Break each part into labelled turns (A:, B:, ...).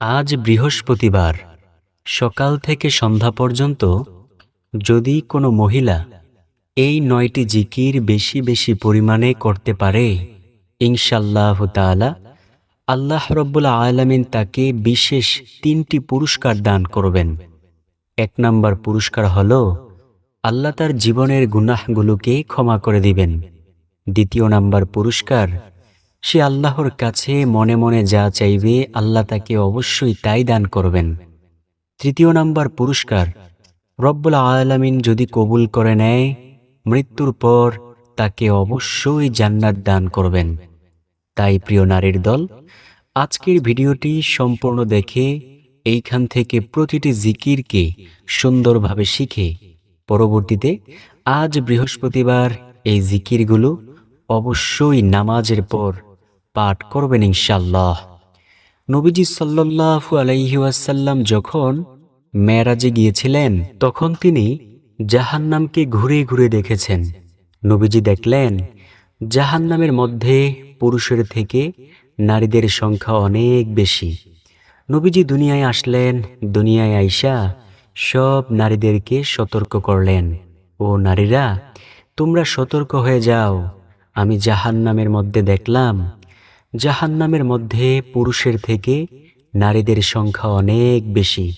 A: আজ বৃহস্পতিবার, সকাল থেকে সন্ধ্যা পর্যন্ত যদি কোনো মহিলা এই নয়টি জিকির বেশি বেশি পরিমাণে করতে পারে ইনশাল্লাহ তাআলা আল্লাহ রব্বুল আলামিন তাকে বিশেষ তিনটি পুরস্কার দান করবেন। এক নম্বর পুরস্কার হল আল্লাহ তার জীবনের গুনাহগুলোকে ক্ষমা করে দিবেন। দ্বিতীয় নাম্বার পুরস্কার সে আল্লাহর কাছে মনে মনে যা চাইবে আল্লাহ তাকে অবশ্যই তাই দান করবেন। তৃতীয় নাম্বার পুরস্কার, রব্বুল আলামিন যদি কবুল করে নেয়, মৃত্যুর পর তাকে অবশ্যই জান্নাত দান করবেন। তাই প্রিয় নারীর দল, আজকের ভিডিওটি সম্পূর্ণ দেখে এইখান থেকে প্রতিটি জিকিরকে সুন্দরভাবে শিখে পরবর্তীতে আজ বৃহস্পতিবার এই জিকিরগুলো অবশ্যই নামাজের পর পাঠ করবেন ইনশাল্লাহ নবীজি সাল্লাল্লাহু আলাইহি ওয়াসাল্লাম যখন মেরাজে গিয়েছিলেন, তখন তিনি জাহান্নামকে ঘুরে ঘুরে দেখেছেন। নবীজি দেখলেন, জাহান্নামের মধ্যে পুরুষের থেকে নারীদের সংখ্যা অনেক বেশি। নবীজি দুনিয়ায় আসলেন, দুনিয়ায় আইসা সব নারীদেরকে সতর্ক করলেন। ও নারীরা, তোমরা সতর্ক হয়ে যাও, আমি জাহান্নামের মধ্যে দেখলাম জাহান্নামের মধ্যে পুরুষের থেকে নারীদের সংখ্যা অনেক বেশি।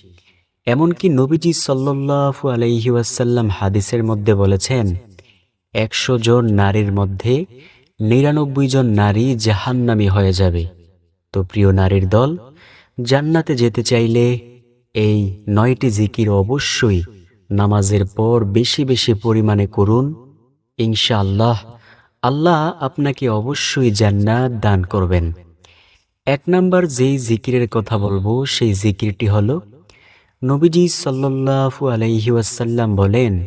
A: এমনকি নবীজি সাল্লাল্লাহু আলাইহি ওয়াসাল্লাম হাদিসের মধ্যে বলেছেন, একশো জন নারীর মধ্যে নিরানব্বই জন নারী জাহান্নামী হয়ে যাবে। তো প্রিয় নারীর দল, জান্নাতে যেতে চাইলে এই নয়টি জিকির অবশ্যই নামাজের পর বেশি বেশি পরিমাণে করুন। ইনশাআল্লাহ আল্লাহ আপনাকে অবশ্যই জান্নাত দান করবেন। এক নাম্বার যেই জিকিরের কথা বলব, সেই জিকিরটি হলো, নবীজি আলাইহি ওয়াসাল্লাম বলেন,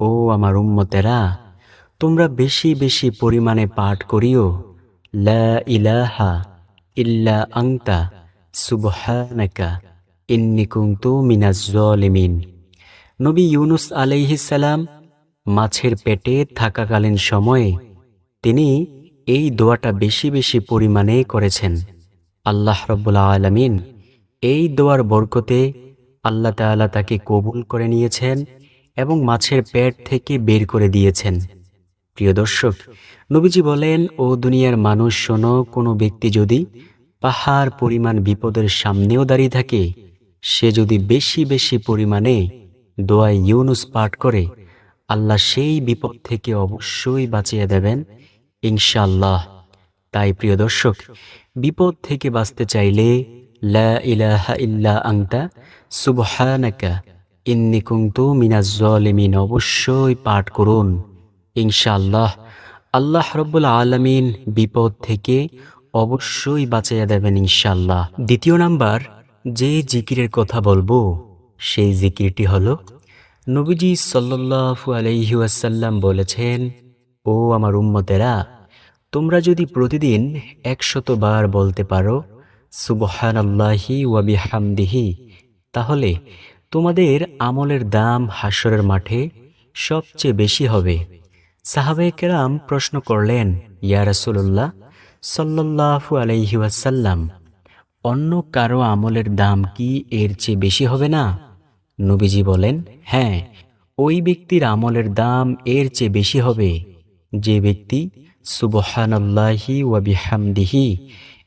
A: ও আমার উম্মতেরা, তোমরা বেশি বেশি পরিমাণে পাঠ করিও, লা ইলাহা ইল্লা আংতা সুবহানাকা, ইন্নি কুনতু মিনাজ জালিমিন। নবী ইউনুস আলাইহিসাল্লাম মাছের পেটে থাকাকালীন সময়ে তিনি এই দোয়াটা বেশি বেশি পরিমাণে করেছেন। আল্লাহ রব্বুল আলমিন এই দোয়ার বরকতে আল্লাহ তাআলা তাকে কবুল করে নিয়েছেন এবং মাছের পেট থেকে বের করে দিয়েছেন। প্রিয় দর্শক, নবীজি বলেন, ও দুনিয়ার মানুষ, শোনো, কোনো ব্যক্তি যদি পাহাড় পরিমাণ বিপদের সামনেও দাঁড়িয়ে থাকে, সে যদি বেশি বেশি পরিমাণে দোয়ায় ইউনুস পাঠ করে, আল্লাহ সেই বিপদ থেকে অবশ্যই বাঁচিয়ে দেবেন। ইনশাআল্লাহ। তাই প্রিয় দর্শক, বিপদ থেকে বাঁচতে চাইলে, লা ইল্লা অবশ্যই পাঠ করুন। ইনশাআল্লাহ, আল্লাহ রব্বুল আলামিন বিপদ থেকে অবশ্যই বাঁচাইয়া দেবেন ইনশাল্লাহ দ্বিতীয় নাম্বার, যে জিকিরের কথা বলব, সেই জিকিরটি হলো, নবীজি সাল্লাল্লাহু আলাইহি ওয়াসাল্লাম বলেছেন, ও আমার উম্মতেরা তোমরা যদি প্রতিদিন একশত বার বলতে পারো, সুবহানাল্লাহি ওয়া বিহামদিহি তাহলে তোমাদের আমলের দাম হাসরের মাঠে সবচেয়ে বেশি হবে। সাহাবে কেরাম প্রশ্ন করলেন, ইয়া রাসূলুল্লাহ, সাল্লাল্লাহু আলাইহি ওয়াসাল্লাম, অন্য কারও আমলের দাম কি এর চেয়ে বেশি হবে না? নবীজি বলেন হ্যাঁ ওই ব্যক্তির আমলের দাম এর চেয়ে বেশি হবে। যে ব্যক্তি সুবহানাল্লাহি ওয়া বিহামদিহি।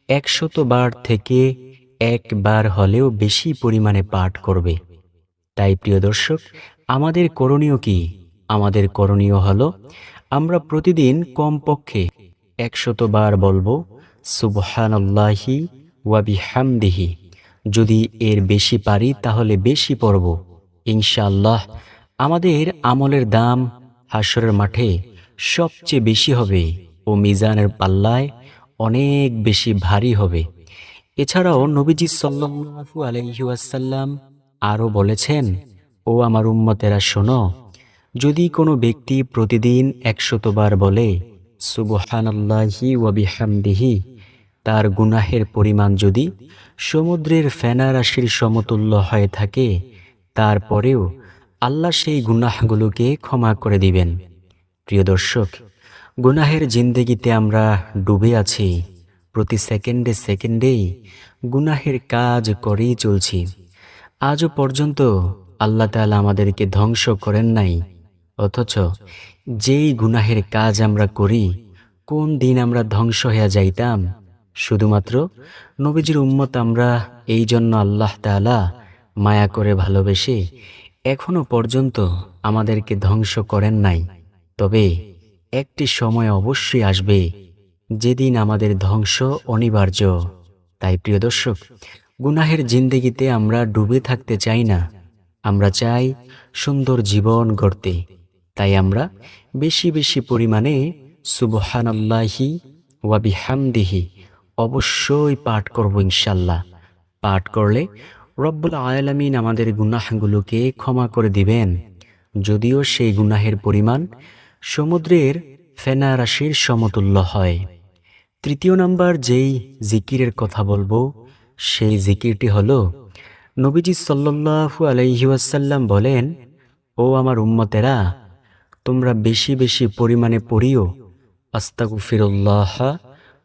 A: একশত বার থেকে একবার হলেও বেশি পরিমাণে পাঠ করবে। তাই প্রিয় দর্শক, আমাদের করণীয় কি? আমাদের করণীয় হলো, আমরা প্রতিদিন কমপক্ষে একশত বার বলব, সুবহানাল্লাহি ওয়া বিহামদিহি। যদি এর বেশি পারি, তাহলে বেশি পড়ব। ইনশাআল্লাহ, আমাদের আমলের দাম হাসরের মাঠে সবচেয়ে বেশি হবে। ও মিজানের পাল্লায় অনেক বেশি ভারী হবে। এছাড়াও নবীজি সাল্লাল্লাহু আলাইহি ওয়াসাল্লাম আরও বলেছেন, ও আমার উম্মতেরা, শোনো, যদি কোনো ব্যক্তি প্রতিদিন একশতবার বলে, সুবহানাল্লাহি ওয়া বিহামদিহি, তার গুনাহের পরিমাণ যদি সমুদ্রের ফেনা রাশির সমতুল্য হয়ে থাকে, তারপরেও আল্লাহ সেই গুনাহগুলোকে ক্ষমা করে দিবেন। প্রিয় দর্শক গুনাহের জিন্দেগিতে আমরা ডুবে আছি। প্রতি সেকেন্ডে সেকেন্ডেই গুনাহের কাজ করেই চলছি। আজও পর্যন্ত আল্লাহ তাআলা আমাদেরকে ধ্বংস করেন নাই। অথচ যেই গুনাহের কাজ আমরা করি, কোন দিন আমরা ধ্বংস হয়ে যাইতাম? শুধুমাত্র নবীজির উম্মত আমরা এই জন্য আল্লাহ তাআলা মায়া করে ভালোবেসে এখনও পর্যন্ত আমাদেরকে ধ্বংস করেন নাই। তবে একটি সময় অবশ্যই আসবে যেদিন আমাদের ধ্বংস অনিবার্য। তাই প্রিয় দর্শক, গুনাহের জিন্দেগিতে আমরা ডুবে থাকতে চাই না। আমরা চাই সুন্দর জীবন গড়তে। তাই আমরা বেশি বেশি পরিমাণে সুবহানাল্লাহি ওয়াবিহামদিহি অবশ্যই পাঠ করব ইনশাল্লাহ পাঠ করলে রব্বুল আয়ালামিন আমাদের গুনাহগুলোকে ক্ষমা করে দিবেন। যদিও সেই গুনাহের পরিমাণ সমুদ্রের ফেনা রাশির সমতুল্য হয়। তৃতীয় নাম্বার যেই জিকিরের কথা বলব, সেই জিকিরটি হল, নবীজি সাল্লাল্লাহু আলাইহি ওয়াসাল্লাম বলেন, ও আমার উম্মতেরা, তোমরা বেশি বেশি পরিমাণে পড়িও। আস্তাগফিরুল্লাহ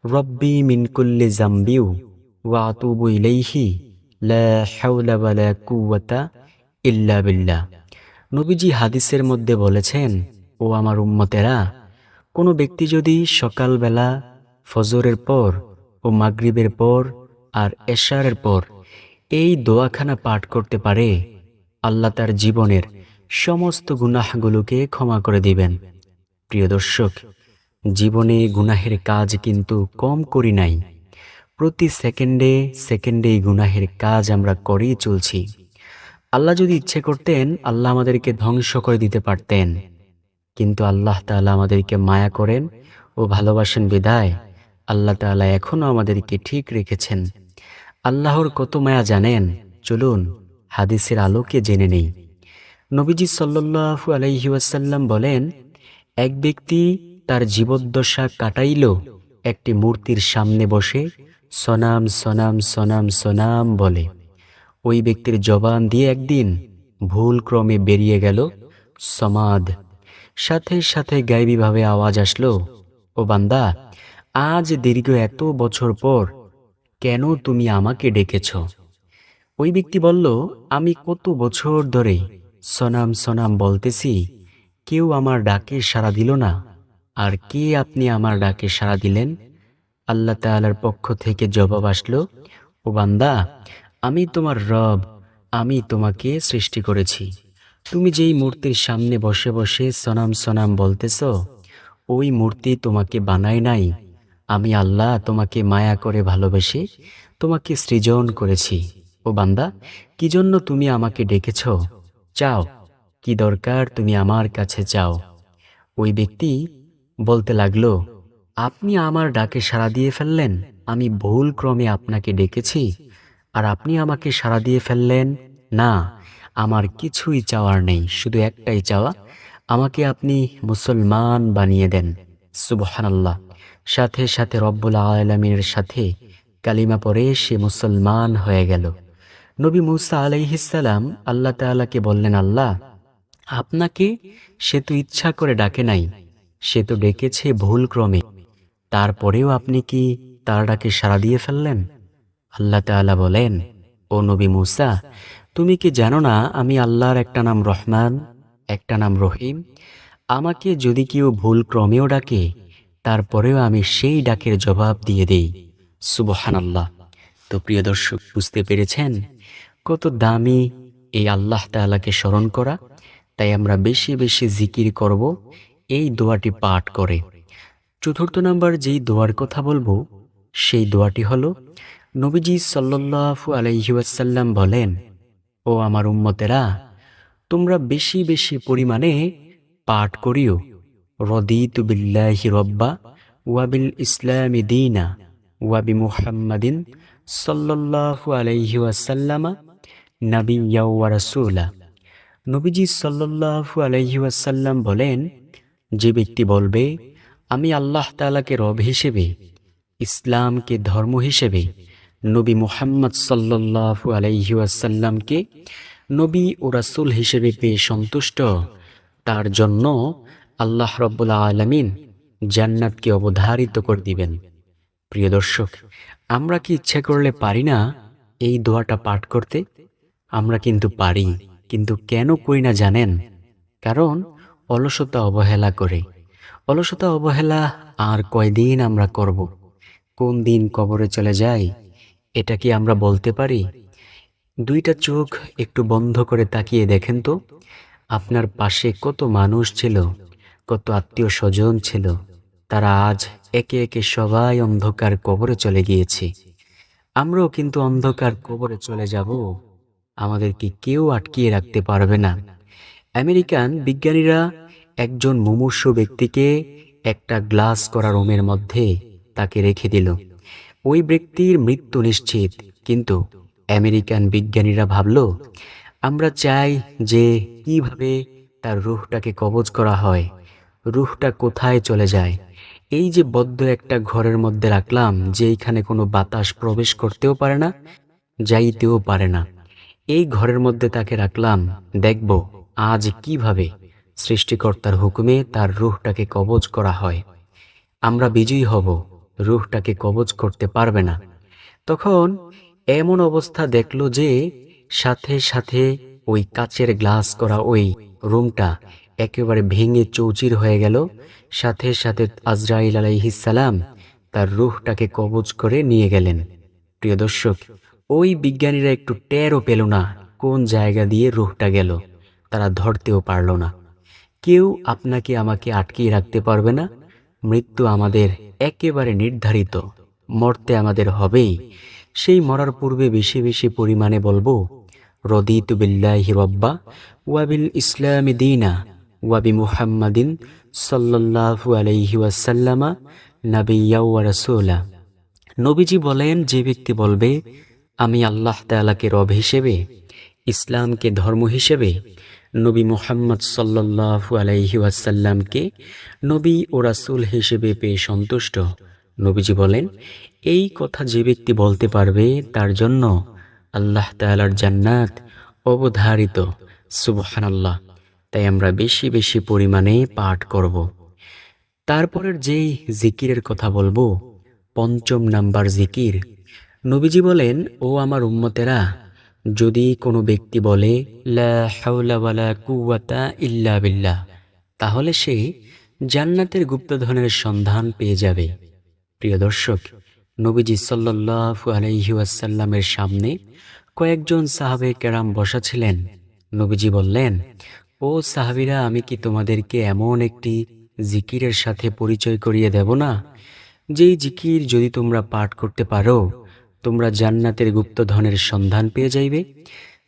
A: রব্বি মিন কুল্লি জাম্বিউ ওয়া ইলাইহি, লা কুওয়াতা ইল্লা বিল্লাহ। নবীজি হাদিসের মধ্যে বলেছেন ও আমার উম্মতেরা, কোনো ব্যক্তি যদি সকালবেলা ফজরের পর ও মাগরিবের পর আর এশারের পর এই দোয়াখানা পাঠ করতে পারে, আল্লাহ তার জীবনের সমস্ত গুনাহগুলোকে ক্ষমা করে দিবেন। প্রিয় দর্শক, জীবনে গুনাহের কাজ কিন্তু কম করি নাই। প্রতি সেকেন্ডে সেকেন্ডে গুনাহের কাজ আমরা করেই চলছি। আল্লাহ যদি ইচ্ছে করতেন, আল্লাহ আমাদেরকে ধ্বংস করে দিতে পারতেন। কিন্তু আল্লাহ তাআলা আমাদেরকে মায়া করেন ও ভালোবাসেন বিদায়। আল্লাহ তাআলা এখনও আমাদেরকে ঠিক রেখেছেন। আল্লাহর কত মায়া জানেন? চলুন হাদিসের আলোকে জেনে নেই। নবীজি সাল্লাল্লাহু আলাইহি ওয়াসাল্লাম বলেন, এক ব্যক্তি তার জীবদ্দশা কাটাইল, একটি মূর্তির সামনে বসে সনাম সনাম সনাম সনাম বলে। ওই ব্যক্তির জবান দিয়ে একদিন ভুল ক্রমে বেরিয়ে গেল সমাদ সাথে সাথে গাইবীভাবে আওয়াজ আসলো, ও বান্দা, আজ দীর্ঘ এত বছর পর কেন তুমি আমাকে ডেকেছ? ওই ব্যক্তি বলল, আমি কত বছর ধরে সনাম সনাম বলতেছি, কেউ আমার ডাকে সাড়া দিল না। আর কে আপনি আমার ডাকে সাড়া দিলেন? আল্লাহ তাআলার পক্ষ থেকে জবাব আসলো, ও বান্দা, আমি তোমার রব, আমি তোমাকে সৃষ্টি করেছি। তুমি যেই মূর্তির সামনে বসে বসে সনাম সনাম বলতেছ, ওই মূর্তি তোমাকে বানায় নাই। আমি আল্লাহ তোমাকে মায়া করে ভালোবেসে তোমাকে সৃজন করেছি। ও বান্দা, কি জন্য তুমি আমাকে ডেকেছ? চাও, কি দরকার তুমি আমার কাছে চাও। ওই ব্যক্তি বলতে লাগল, আপনি আমার ডাকে সাড়া দিয়ে ফেললেন, আমি ভুল ক্রমে আপনাকে ডেকেছি, আর আপনি আমাকে সাড়া দিয়ে ফেললেন? না আমার কিছুই চাওয়ার নেই, শুধু একটাই চাওয়া। আমাকে আপনি মুসলমান বানিয়ে দেন। সুবহানাল্লাহ। সাথে সাথে রব্বুল আলমিনের সাথে কালিমা পরে সে মুসলমান হয়ে গেল। নবী মুসা আলাইহিসাল্লাম আল্লাহ তাআলাকে বললেন, আল্লাহ, আপনাকে সে তো ইচ্ছা করে ডাকে নাই, সে তো ডেকেছে ভুল ক্রমে তারপরেও আপনি কি তার ডাকে সাড়া দিয়ে ফেললেন? আল্লাহ তাআলা বলেন ও নবী মুসা, তুমি কি জানো না আমি আল্লাহর একটা নাম রহমান, একটা নাম রহিম? আমাকে যদি কেউ ভুল ক্রমেও ডাকে, তারপরেও আমি সেই ডাকের জবাব দিয়ে দেই। সুবহান আল্লাহ তো প্রিয় দর্শক, বুঝতে পেরেছেন কত দামি এই আল্লাহ তাআলাকে স্মরণ করা? তাই আমরা বেশি বেশি জিকির করব, এই দোয়াটি পাঠ করে। চতুর্থ নাম্বার যেই দোয়ার কথা বলব, সেই দোয়াটি হলো নবীজি সাল্লাল্লাহু আলাইহি ওয়াসাল্লাম বলেন, ও আমার উম্মতেরা, তোমরা বেশি বেশি পরিমাণে পাঠ করিও। রদিতু বিল্লাহি রব্বা ওয়াবিল ইসলামি দিনা ওয়াবি মুহাম্মাদিন সাল্লাল্লাহু আলাইহি ওয়াসাল্লামা নাবিয়্যা ওয়া রাসূলা। নবীজি সাল্লাল্লাহু আলাইহি ওয়াসাল্লাম বলেন, যে ব্যক্তি বলবে, আমি আল্লাহ তাআলাকে রব হিসেবে, ইসলামকে ধর্ম হিসেবে নবী মুহাম্মদ সাল্লাল্লাহু আলাইহি ওয়াসাল্লামকে নবী ও রাসূল হিসেবে পেয়ে সন্তুষ্ট। তার জন্য আল্লাহ রব্বুল আলামিন জান্নাতকে অবধারিত করে দিবেন। প্রিয় দর্শক, আমরা কি ইচ্ছা করলে পারি না এই দোয়াটা পাঠ করতে? আমরা কিন্তু পারি, কিন্তু কেন করি না জানেন? কারণ অলসতা অবহেলা করে। অলসতা অবহেলা আর কয়দিন আমরা করব? কোন দিন কবরে চলে যাই? এটা কি আমরা বলতে পারি? দুইটা চোখ একটু বন্ধ করে তাকিয়ে দেখেন তো। আপনার পাশে কত মানুষ ছিল, কত আত্মীয় স্বজন ছিল। তারা আজ একে একে সবাই অন্ধকার কবরে চলে গিয়েছে। আমরাও কিন্তু অন্ধকার কবরে চলে যাব। আমাদেরকে কেউ আটকিয়ে রাখতে পারবে না। আমেরিকান বিজ্ঞানীরা একজন মুমূর্ষ ব্যক্তিকে একটা গ্লাস করা রুমের মধ্যে তাকে রেখে দিল। ওই ব্যক্তির মৃত্যু নিশ্চিত। কিন্তু আমেরিকান বিজ্ঞানীরা ভাবল, আমরা চাই যে কীভাবে তার রুহটাকে কবজ করা হয়। রুহটা কোথায় চলে যায়? এই যে বদ্ধ একটা ঘরের মধ্যে রাখলাম, যে এইখানে কোনো বাতাস প্রবেশ করতেও পারে না, যাইতেও পারে না। এই ঘরের মধ্যে তাকে রাখলাম, দেখব আজ কীভাবে সৃষ্টিকর্তার হুকুমে তার রুহটাকে কবজ করা হয়। আমরা বিজয়ী হব। রুহটাকে কবজ করতে পারবে না। তখন এমন অবস্থা দেখল যে, সাথে সাথে ওই কাচের গ্লাস করা ওই রুমটা একেবারে ভেঙে চৌচির হয়ে গেল। সাথে সাথে আজরাইল আলাইহিসালাম তার রুহটাকে কবজ করে নিয়ে গেলেন। প্রিয় দর্শক, ওই বিজ্ঞানীরা একটু টেরও পেল না কোন জায়গা দিয়ে রুহটা গেল। তারা ধরতেও পারল না। কেউ আপনাকে আমাকে আটকিয়ে রাখতে পারবে না? মৃত্যু আমাদের একেবারে নির্ধারিত। মরতে আমাদের হবেই। সেই মরার পূর্বে বেশি বেশি পরিমাণে বলব, রদিতু বিল্লাহি রব্বা ওয়াবিল ইসলামি দিনা ওয়াবি মুহাম্মাদিন সাল্লাল্লাহু আলাইহি ওয়াসাল্লামা নাবিয়্যা ওয়া নবীজি বলেন, যে ব্যক্তি বলবে, আমি আল্লাহ তাআলাকে রব হিসেবে, ইসলামকে ধর্ম হিসেবে নবী মুহাম্মদ সাল্লাল্লাহু আলাইহি ওয়াসাল্লামকে নবী ও রাসূল হিসেবে পেয়ে সন্তুষ্ট। নবীজি বলেন, এই কথা যে ব্যক্তি বলতে পারবে, তার জন্য আল্লাহ তাআলার জান্নাত অবধারিত, সুবহানাল্লাহ। তাই আমরা বেশি বেশি পরিমাণে পাঠ করব। তারপরের যেই জিকিরের কথা বলব, পঞ্চম নাম্বার জিকির। নবীজি বলেন, ও আমার উম্মতেরা যদি কোনো ব্যক্তি বলে ইল্লা তাহলে সে জান্নাতের গুপ্তধনের সন্ধান পেয়ে যাবে। প্রিয় দর্শক, নবীজি সাল্লাল্লাহু আলাইহি ওয়াসাল্লামের সামনে কয়েকজন সাহাবে কেরাম বসা ছিলেন নবীজি বললেন, ও সাহাবিরা, আমি কি তোমাদেরকে এমন একটি জিকিরের সাথে পরিচয় করিয়ে দেব না? যেই জিকির যদি তোমরা পাঠ করতে পারো তোমরা জান্নাতের গুপ্তধনের সন্ধান পেয়ে যাইবে।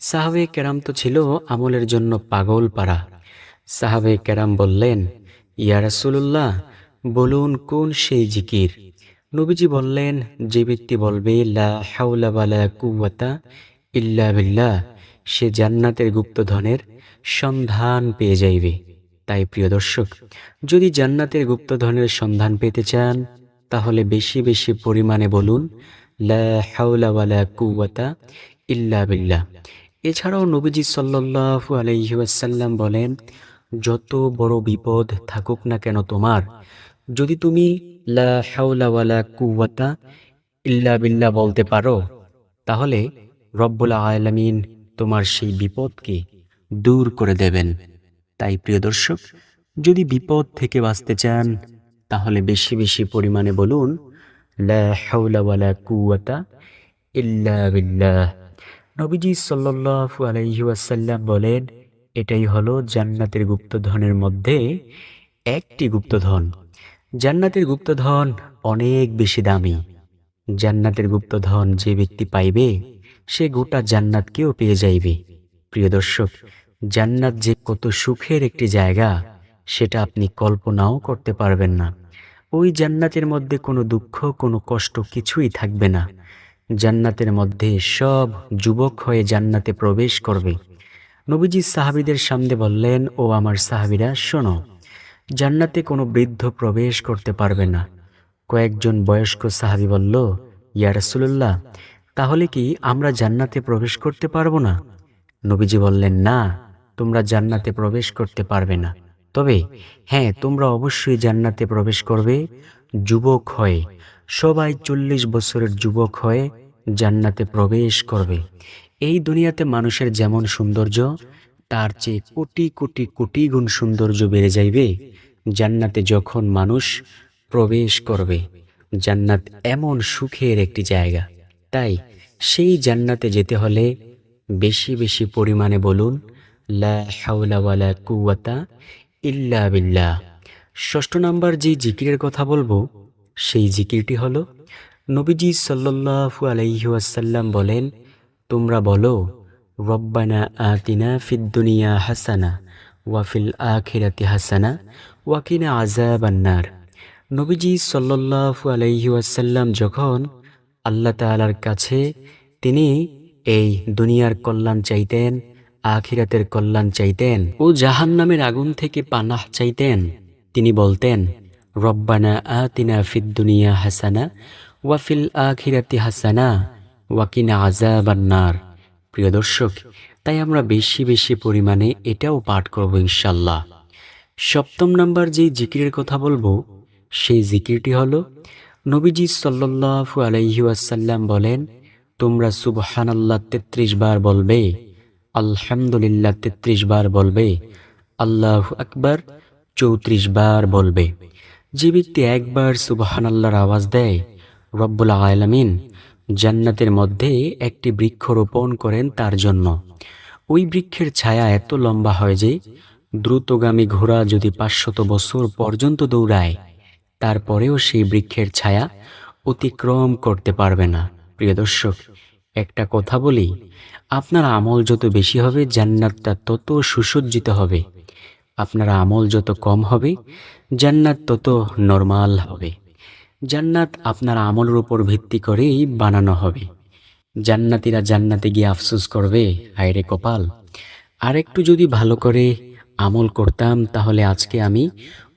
A: সাহাবে কেরাম তো ছিল আমলের জন্য পাগল পারা সাহাবে কেরাম বললেন, ইয়া রাসূলুল্লাহ, বলুন কোন সেই জিকির? নবীজি বললেন, যে ব্যক্তি বলবে, লা কুওয়াতা ইল্লা সে জান্নাতের গুপ্তধনের সন্ধান পেয়ে যাইবে। তাই প্রিয় দর্শক, যদি জান্নাতের গুপ্তধনের সন্ধান পেতে চান, তাহলে বেশি বেশি পরিমাণে বলুন লা ইল্লা এছাড়াও নবীজি সাল্লাল্লাহু আলাইহি বলেন, যত বড় বিপদ থাকুক না কেন তোমার, যদি তুমি লা ইল্লা বলতে পারো, তাহলে রব্বুল আলামিন তোমার সেই বিপদকে দূর করে দেবেন। তাই প্রিয় দর্শক, যদি বিপদ থেকে বাঁচতে চান, তাহলে বেশি বেশি পরিমাণে বলুন লা হাওলা ওয়ালা কুওয়াতা ইল্লা বিল্লাহ। নবীজি সাল্লাল্লাহু আলাইহি ওয়াসাল্লাম বলেন, এটাই হলো জান্নাতের গুপ্তধনের মধ্যে একটি গুপ্তধন। জান্নাতের গুপ্তধন অনেক বেশি দামি। জান্নাতের গুপ্তধন যে ব্যক্তি পাইবে, সে গোটা জান্নাতকেও পেয়ে যাইবে। প্রিয় দর্শক, জান্নাত যে কত সুখের একটি জায়গা, সেটা আপনি কল্পনাও করতে পারবেন না। ওই জান্নাতের মধ্যে কোনো দুঃখ, কোনো কষ্ট কিছুই থাকবে না। জান্নাতের মধ্যে সব যুবক হয়ে জান্নাতে প্রবেশ করবে। নবীজি সাহাবিদের সামনে বললেন, ও আমার সাহাবিরা, শোনো, জান্নাতে কোনো বৃদ্ধ প্রবেশ করতে পারবে না। কয়েকজন বয়স্ক সাহাবি বলল, ইয়া রাসূলুল্লাহ, তাহলে কি আমরা জান্নাতে প্রবেশ করতে পারব না? নবীজি বললেন, না, তোমরা জান্নাতে প্রবেশ করতে পারবে না। তবে হ্যাঁ তোমরা অবশ্যই জান্নাতে প্রবেশ করবে। যুবক হয়ে, সবাই চল্লিশ বছরের যুবক হয়ে জান্নাতে প্রবেশ করবে। এই দুনিয়াতে মানুষের যেমন সৌন্দর্য, তার চেয়ে কোটি কোটি কোটি গুণ সৌন্দর্য বেড়ে যাইবে জান্নাতে যখন মানুষ প্রবেশ করবে। জান্নাত এমন সুখের একটি জায়গা। তাই সেই জান্নাতে যেতে হলে বেশি বেশি পরিমাণে বলুন, লা হাওলা ওয়ালা কুওয়াতা ইল্লা বিল্লাহ। ষষ্ঠ নাম্বার যে জিকিরের কথা বলব, সেই জিকিরটি হলো, নবীজি সাল্লাল্লাহু আলাইহি ওয়াসাল্লাম বলেন, তোমরা বলো, রব্বানা আতিনা ফিদ্দুনিয়া হাসানা ওয়াফিল আখিরাতি হাসানা ওয়া কিনা আযাবান্নার। নবীজি সাল্লাল্লাহু আলাইহি ওয়াসাল্লাম যখন আল্লাহ তাআলার কাছে তিনি এই দুনিয়ার কল্যাণ চাইতেন আখিরাতের কল্যাণ চাইতেন ও জাহান্নামের আগুন থেকে পানাহ চাইতেন। তিনি বলতেন, রব্বানা আতিনা ফিদ দুনিয়া হাসানা ওয়াফিল আখিরাতি হাসানা ওয়াকিনা আযাবান্নার প্রিয় দর্শক, তাই আমরা বেশি বেশি পরিমাণে এটাও পাঠ করব ইনশাল্লাহ সপ্তম নাম্বার যে জিকিরের কথা বলব, সেই জিকিরটি হলো, নবীজি সাল্লাল্লাহু আলাইহি ওয়াসাল্লাম বলেন, তোমরা সুবহানাল্লাহ তেত্রিশ বার বলবে আলহামদুলিল্লাহ তেত্রিশ বার বলবে, আল্লাহ আকবার চৌত্রিশ বার বলবে। যে ব্যক্তি একবার সুবাহান আল্লাহর আওয়াজ দেয়, রব্বুল আলামিন জান্নাতের মধ্যে একটি বৃক্ষ রোপণ করেন তার জন্য। ওই বৃক্ষের ছায়া এত লম্বা হয় যে, দ্রুতগামী ঘোড়া যদি পাঁচশত বছর পর্যন্ত দৌড়ায়, তারপরেও সেই বৃক্ষের ছায়া অতিক্রম করতে পারবে না। প্রিয় দর্শক, একটা কথা বলি আপনার আমল যত বেশি হবে, জান্নাতটা তত সুসজ্জিত হবে। আপনার আমল যত কম হবে, জান্নাত তত নর্মাল হবে। জান্নাত আপনার আমলের উপর ভিত্তি করেই বানানো হবে। জান্নাতিরা জান্নাতে গিয়ে আফসোস করবে হায়রে কপাল আর একটু যদি ভালো করে আমল করতাম, তাহলে আজকে আমি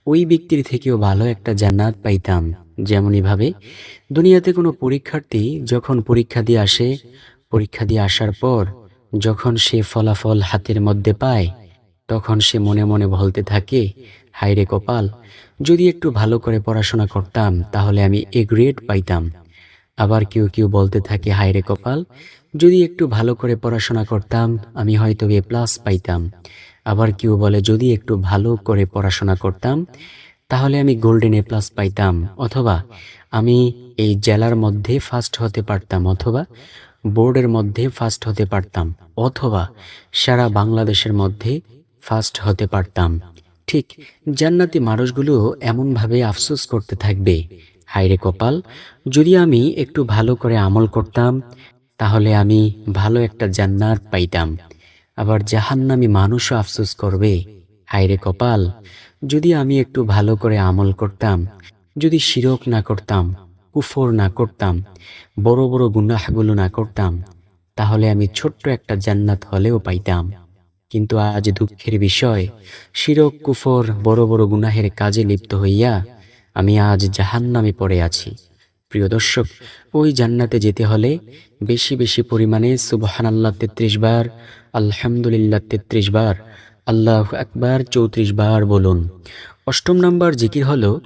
A: ওই ব্যক্তির থেকেও ভালো একটা জান্নাত পাইতাম। যেমনইভাবে দুনিয়াতে কোনো পরীক্ষার্থী যখন পরীক্ষা দিয়ে আসে পরীক্ষা দিয়ে আসার পর যখন সে ফলাফল হাতের মধ্যে পায়, তখন সে মনে মনে বলতে থাকে হায়রে কপাল, যদি একটু ভালো করে পড়াশোনা করতাম, তাহলে আমি এ গ্রেড পাইতাম। আবার কেউ কেউ বলতে থাকে হায়রে কপাল, যদি একটু ভালো করে পড়াশোনা করতাম, আমি হয়তো এ প্লাস পাইতাম। আবার কেউ বলে, যদি একটু ভালো করে পড়াশোনা করতাম, তাহলে আমি গোল্ডেন এ প্লাস পাইতাম। অথবা, আমি এই জেলার মধ্যে ফার্স্ট হতে পারতাম। অথবা বোর্ডের মধ্যে ফার্স্ট হতে পারতাম, অথবা সারা বাংলাদেশের মধ্যে ফার্স্ট হতে পারতাম। ঠিক, জান্নাতি মানুষগুলো এমনভাবে আফসোস করতে থাকবে, হায়রে কপাল, যদি আমি একটু ভালো করে আমল করতাম, তাহলে আমি ভালো একটা জান্নাত পাইতাম। আবার জাহান্নামি মানুষও আফসোস করবে, হায়রে কপাল, যদি আমি একটু ভালো করে আমল করতাম, যদি শিরক না করতাম কুফর না করতাম, বড় বড় গুনাহগুলো না করতাম, তাহলে আমি ছোট্ট একটা জান্নাত হলেও পাইতাম। কিন্তু আজ দুঃখের বিষয়, শিরক, কুফর, বড় বড় গুনাহের কাজে লিপ্ত হইয়া আমি আজ জাহান্নামে পড়ে আছি। প্রিয় দর্শক, ওই জান্নাতে যেতে হলে বেশি বেশি পরিমাণে সুবহান আল্লাহ তেত্রিশ বার, আলহামদুলিল্লাহ তেত্রিশ বার, আল্লাহ একবার চৌত্রিশ বার বলুন। অষ্টম নাম্বার জিকির হলো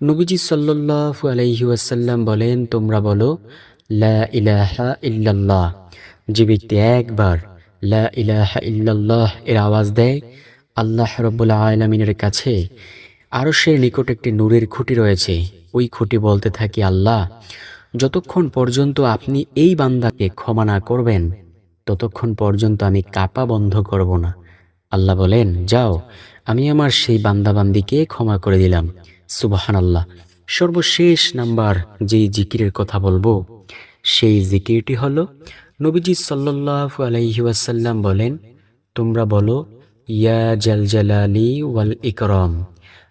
A: নবীজি সাল্লাল্লাহু আলাইহি ওয়াসাল্লাম বলেন, তোমরা বলো, লা ইলাহা ইল্লাল্লাহ। যে ব্যক্তি একবার লা ইলাহা ইল্লাল্লাহ এর আওয়াজ দেয়, আল্লাহ রব্বুল আলমিনের কাছে আরও সে নিকট একটি নূরের খুঁটি রয়েছে। ওই খুঁটি বলতে থাকি, আল্লাহ, যতক্ষণ পর্যন্ত আপনি এই বান্দাকে ক্ষমা না করবেন, ততক্ষণ পর্যন্ত আমি কাপা বন্ধ করব না। আল্লাহ বলেন, যাও, আমি আমার সেই বান্দাবান্দিকে ক্ষমা করে দিলাম। সুবাহান আল্লাহ সর্বশেষ নাম্বার যেই জিকিরের কথা বলব, সেই জিকিরটি হল, নবীজি সাল্লাল্লাহু আলাইহি ওয়াসাল্লাম বলেন, তোমরা বলো, ইয়া জাল জালালি ওয়াল ইকরাম।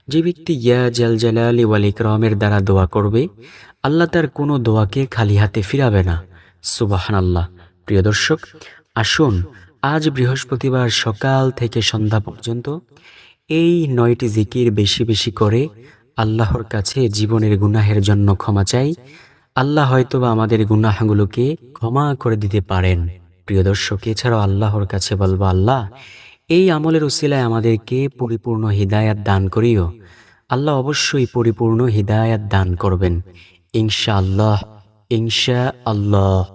A: যে ব্যক্তি ইয়া জাল জালালি ওয়াল ইকরামের দ্বারা দোয়া করবে, আল্লাহ তার কোনো দোয়াকে খালি হাতে ফিরাবে না। সুবাহান আল্লাহ প্রিয় দর্শক, আসুন, আজ বৃহস্পতিবার সকাল থেকে সন্ধ্যা পর্যন্ত এই নয়টি জিকির বেশি বেশি করে আল্লাহর কাছে জীবনের গুনাহের জন্য ক্ষমা চাই। আল্লাহ হয়তোবা আমাদের গুনাহগুলোকে ক্ষমা করে দিতে পারেন। প্রিয় দর্শক, এছাড়াও আল্লাহর কাছে বলব, আল্লাহ, এই আমলের উসিলায় আমাদেরকে পরিপূর্ণ হৃদায়াত দান করিও। আল্লাহ অবশ্যই পরিপূর্ণ হৃদায়াত দান করবেন। ইনশা আল্লাহ ইনশা আল্লাহ